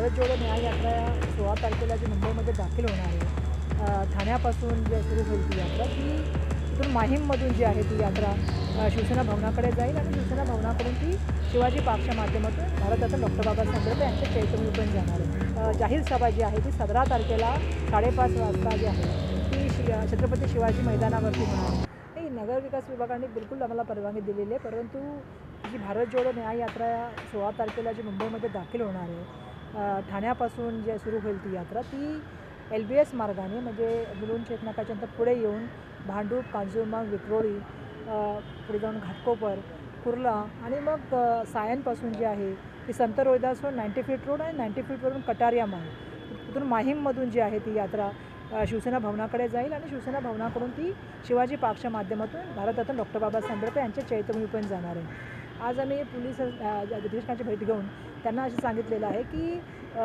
भारत जोडो न्याय यात्रा सोळा तारखेला जी मुंबईमध्ये दाखल होणार आहे ठाण्यापासून जे सुरू होईल ती यात्रा ती इथून माहीममधून जी आहे ती यात्रा शिवसेना भवनाकडे जाईल आणि शिवसेना भवनाकडून ती शिवाजी पार्कच्या माध्यमातून भारतरत्न डॉक्टर बाबासाहेब आंबेडकर यांच्या चैतन्यपर्यंत जाणार आहे. जाहीर सभा जी आहे ती सतरा तारखेला साडेपाच वाजता जी आहे ती शि छत्रपती शिवाजी मैदानावरती होणार नाही नगर विकास विभागाने बिलकुल आम्हाला परवानगी दिलेली आहे परंतु जी भारत जोडो न्याय यात्रा सोळा तारखेला जी मुंबईमध्ये दाखल होणार आहे ठाण्यापासून जे सुरू होईल ती यात्रा ती एल बी एस मार्गाने म्हणजे मुलुंड चेतनाकाच्या नंतर पुढे येऊन भांडूप कांजूरमार्ग विक्रोळी पुढे जाऊन घाटकोपर कुर्ला आणि मग सायनपासून जी आहे ती Sant Rohidas road ninety feet road आणि नाईंटी फीटवरून कटारिया मार्ग. तिथून माहीममधून जी आहे ती यात्रा शिवसेना भवनाकडे जाईल आणि शिवसेना भवनाकडून ती शिवाजी पार्कच्या माध्यमातून भारतरत्न डॉक्टर बाबासाहेब आंबेडकर यांच्या पण जाणार आहे. आज आम्ही पोलीस अ, अधिक्षकांची भेट घेऊन त्यांना असं सांगितलेलं आहे की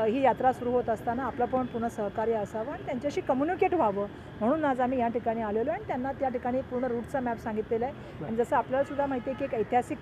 ही यात्रा सुरू होत असताना आपलं पण पूर्ण सहकार्य असावं आणि त्यांच्याशी कम्युनिकेट व्हावं. म्हणून आज आम्ही या ठिकाणी आलेलो आणि त्यांना त्या ठिकाणी पूर्ण रूटचा मॅप सांगितलेला आहे. आणि जसं आपल्याला सुद्धा माहिती आहे की एक ऐतिहासिक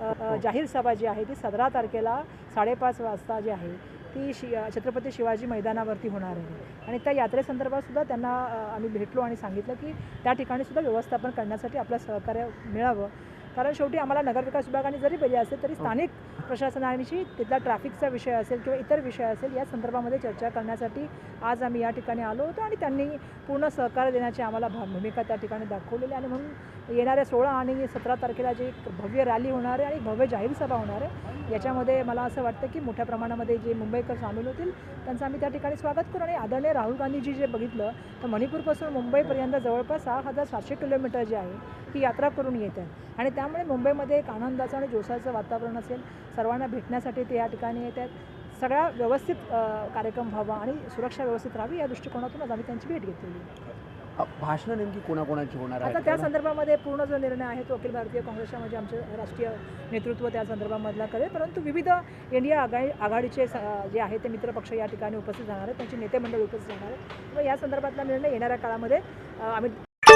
अ, जाहीर सभा जी आहे ती सतरा तारखेला साडेपाच वाजता जी आहे ती शि छत्रपती शिवाजी मैदानावरती होणार आहे. आणि त्या यात्रेसंदर्भात सुद्धा त्यांना आम्ही भेटलो आणि सांगितलं की त्या ठिकाणी सुद्धा व्यवस्थापन करण्यासाठी आपलं सहकार्य मिळावं. कारण शेवटी आम्हाला नगरविकास विभागाने जरी दिले असेल तरी स्थानिक प्रशासनाशी तिथला ट्रॅफिकचा विषय असेल किंवा इतर विषय असेल या संदर्भामध्ये चर्चा करण्यासाठी आज आम्ही या ठिकाणी आलो होतो आणि त्यांनी पूर्ण सहकार्य देण्याची आम्हाला भा- भूमिका त्या ठिकाणी दाखवलेली आहे आणि म्हणून येणाऱ्या सोळा आणि सतरा तारखेला जी एक भव्य रॅली होणार आहे आणि भव्य जाहीर सभा होणार आहे याच्यामध्ये मला असं वाटतं की मोठ्या प्रमाणामध्ये जे मुंबईकर सामील होतील त्यांचं आम्ही त्या ठिकाणी स्वागत करू आणि आदरणीय राहुल गांधीजी जे बघितलं तर मणिपूरपासून मुंबईपर्यंत जवळपास सहा हजार सातशे किलोमीटर जे आहे ही यात्रा करून येत आहे. आणि त्यामुळे मुंबईमध्ये एक आनंदाचं आणि जोशाचं वातावरण असेल. सर्वांना भेटण्यासाठी ते या ठिकाणी येत आहेत सगळ्या व्यवस्थित कार्यक्रम व्हावा आणि सुरक्षा व्यवस्थित राहावी या दृष्टिकोनातूनच आम्ही त्यांची भेट घेतलेली. आहे. भाषणं नेमकी कोणाकोणाची होणार आता त्या संदर्भामध्ये पूर्ण जो निर्णय आहे तो अखिल भारतीय काँग्रेसच्या म्हणजे आमचे राष्ट्रीय नेतृत्व त्या संदर्भामधला करेल. परंतु विविध इंडिया आघाडी आघाडीचे जे आहे ते मित्रपक्ष या ठिकाणी उपस्थित राहणार आहेत. त्यांचे नेते मंडळ उपस्थित राहणार आहेत. त्यामुळे या संदर्भातला निर्णय येणाऱ्या काळामध्ये आम्ही